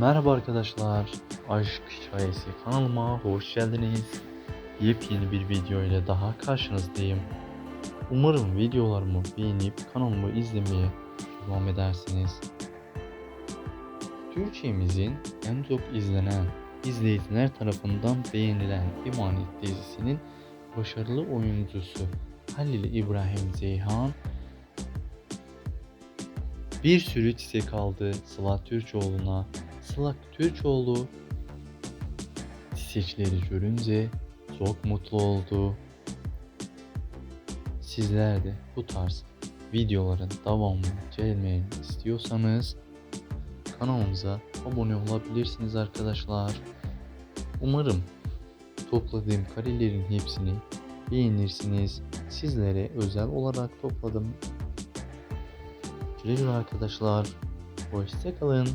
Merhaba arkadaşlar. Aşk Hikayesi kanalıma hoş geldiniz. Yepyeni bir video ile daha karşınızdayım. Umarım videolarımı beğenip kanalımı izlemeye devam edersiniz. Türkçemizin en çok izlenen, izleyiciler tarafından beğenilen Emanet dizisinin başarılı oyuncusu Halil İbrahim Ceyhan bir sürü çiçek aldı Sıla Türkoğlu'na. Sıla Türkoğlu çiçekleri görünce çok mutlu oldu. Sizler de bu tarz videoların devamını gelmeni istiyorsanız kanalımıza abone olabilirsiniz arkadaşlar. Umarım topladığım karelerin hepsini beğenirsiniz. Sizlere özel olarak topladım. Güle güle arkadaşlar. Hoşçakalın.